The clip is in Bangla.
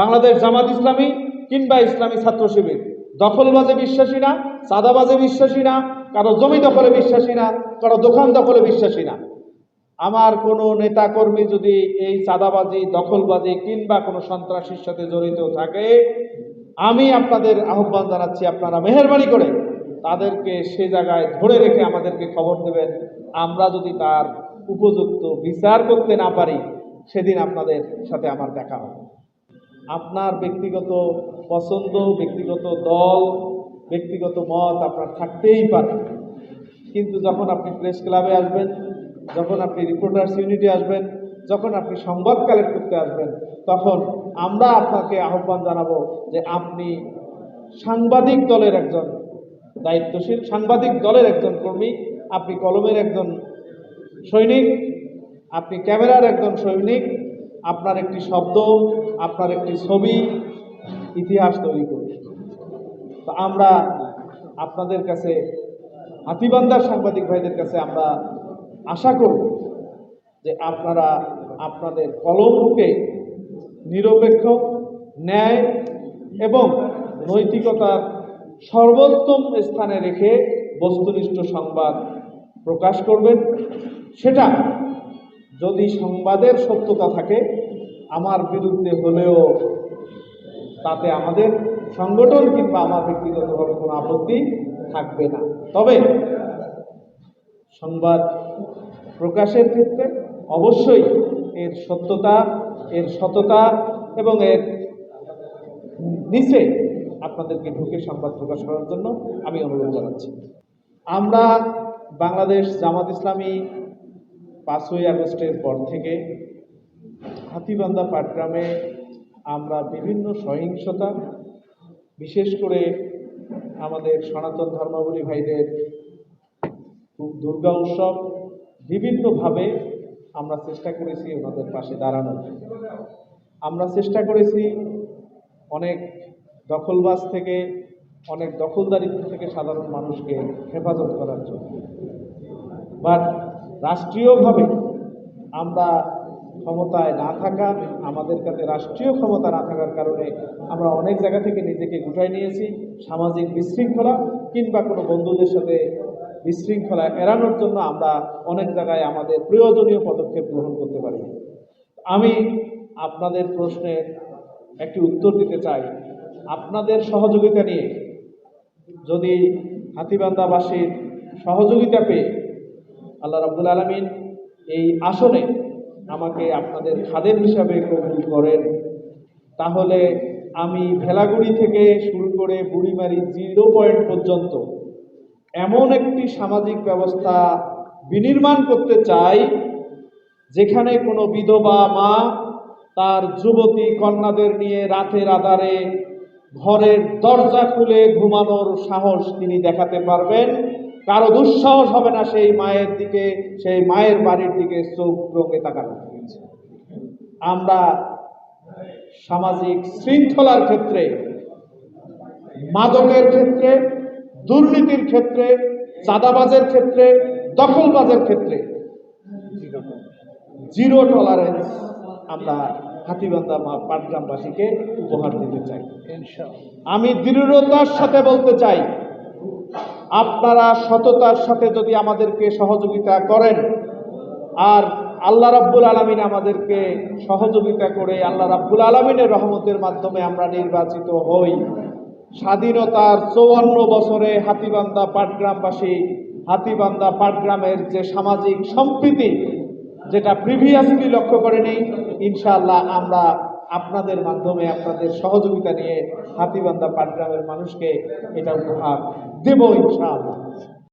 বাংলাদেশ জামাত ইসলামী কিংবা ইসলামী ছাত্র শিবির। দখলবাজে বিশ্বাসী না, চাঁদাবাজে বিশ্বাসী না, কারও জমি দখলে বিশ্বাসী না, কারও দোকান দখলে বিশ্বাসী না। আমার কোনো নেতাকর্মী যদি এই চাঁদাবাজি, দখলবাজি কিংবা কোনো সন্ত্রাসীর সাথে জড়িত থাকে, আমি আপনাদের আহ্বান জানাচ্ছি, আপনারা মেহরবানি করে তাদেরকে সে জায়গায় ধরে রেখে আমাদেরকে খবর দেবেন। আমরা যদি তার উপযুক্ত বিচার করতে না পারি, সেদিন আপনাদের সাথে আমার দেখা হবে। আপনার ব্যক্তিগত পছন্দ, ব্যক্তিগত দল, ব্যক্তিগত মত আপনার থাকতেই পারে। কিন্তু যখন আপনি প্রেস ক্লাবে আসবেন, যখন আপনি রিপোর্টার্স ইউনিটে আসবেন, যখন আপনি সংবাদ কালেক্ট করতে আসবেন, তখন আমরা আপনাকে আহ্বান জানাব যে আপনি সাংবাদিক দলের একজন, দায়িত্বশীল সাংবাদিক দলের একজন কর্মী, আপনি কলমের একজন সৈনিক, আপনি ক্যামেরার একজন সৈনিক আপনার একটি শব্দ, আপনার একটি ছবি, ইতিহাস তৈরি করবে তো আমরা আপনাদের কাছে, হাতিবান্দার সাংবাদিক ভাইদের কাছে আমরা আশা করব যে আপনারা আপনাদের কলমকে নিরপেক্ষ, ন্যায় এবং নৈতিকতার সর্বোত্তম স্থানে রেখে বস্তুনিষ্ঠ সংবাদ প্রকাশ করবেন। সেটা যদি সংবাদের সত্যতা থাকে, আমার বিরুদ্ধে হলেও তাতে আমাদের সংগঠন কিংবা আমার ব্যক্তিগতভাবে কোনো আপত্তি থাকবে না। তবে সংবাদ প্রকাশের ক্ষেত্রে অবশ্যই এর সত্যতা, এর সততা এবং এর নিচে আপনাদেরকে ঢুকে সংবাদ প্রকাশ করার জন্য আমি অনুরোধ জানাচ্ছি। আমরা বাংলাদেশ জামাত ইসলামী পাঁচই আগস্টের পর থেকে হাতিবান্ধা পাটগ্রামে আমরা বিভিন্ন সহিংসতা, বিশেষ করে আমাদের সনাতন ধর্মাবলী ভাইদের দুর্গা উৎসব বিভিন্নভাবে আমরা চেষ্টা করেছি ওনাদের পাশে দাঁড়ানোর আমরা চেষ্টা করেছি অনেক দখলবাজ থেকে, অনেক দখলদারিত্ব থেকে সাধারণ মানুষকে হেফাজত করার জন্য। বাট রাষ্ট্রীয়ভাবে আমরা ক্ষমতায় না থাকা, আমাদের কাছে রাষ্ট্রীয় ক্ষমতা না থাকার কারণে আমরা অনেক জায়গা থেকে নিজেকে গুটাই নিয়েছি, সামাজিক বিশৃঙ্খলা কিংবা কোনো বন্ধুদের সাথে বিশৃঙ্খলা এড়ানোর জন্য আমরা অনেক জায়গায় আমাদের প্রয়োজনীয় পদক্ষেপ গ্রহণ করতে পারি। আমি আপনাদের প্রশ্নের একটি উত্তর দিতে চাই। আপনাদের সহযোগিতা নিয়ে যদি হাতিবান্দাবাসীর সহযোগিতা পেয়ে আল্লাহ রাব্বুল আলমিন এই আসনে আমাকে আপনাদের খাদের হিসাবে কবুল করেন। তাহলে আমি ভেলাগুড়ি থেকে শুরু করে বুড়িমারি জিরো পয়েন্ট পর্যন্ত এমন একটি সামাজিক ব্যবস্থা বিনির্মাণ করতে চাই, যেখানে কোনো বিধবা মা তার যুবতী কন্যাদের নিয়ে রাতের আধারে ঘরের দরজা খুলে ঘুমানোর সাহস তিনি দেখাতে পারবেন। কারও দুঃসাহস হবে না সেই মায়ের দিকে সেই মায়ের বাড়ির দিকে চোখ রোগে তাকানো। আমরা সামাজিক শৃঙ্খলার ক্ষেত্রে মাদকের ক্ষেত্রে দুর্নীতির ক্ষেত্রে চাঁদাবাজের ক্ষেত্রে দখলবাজের ক্ষেত্রে জিরো টলারেন্স আমরা হাতিবান্ধা মা পাটগ্রামবাসীকে উপহার দিতে চাই। আমি দৃঢ়তার সাথে বলতে চাই আপনারা সততার সাথে যদি আমাদেরকে সহযোগিতা করেন, আর আল্লাহ রাব্বুল আলমিন আমাদেরকে সহযোগিতা করে আল্লাহ রাব্বুল আলমিনের রহমতের মাধ্যমে আমরা নির্বাচিত হই। স্বাধীনতার চৌয়ান্ন বছরে হাতিবান্ধা পাটগ্রামবাসী, হাতিবান্ধা পাটগ্রামের যে সামাজিক সম্প্রীতি, যেটা প্রিভিয়াসলি লক্ষ্য করেনি, ইনশাআল্লাহ আমরা আপনাদের মাধ্যমে আপনাদের সহযোগিতা নিয়ে হাতিবান্ধা পাটগ্রামের মানুষকে এটা উপহার দেব ইনশাআল্লাহ।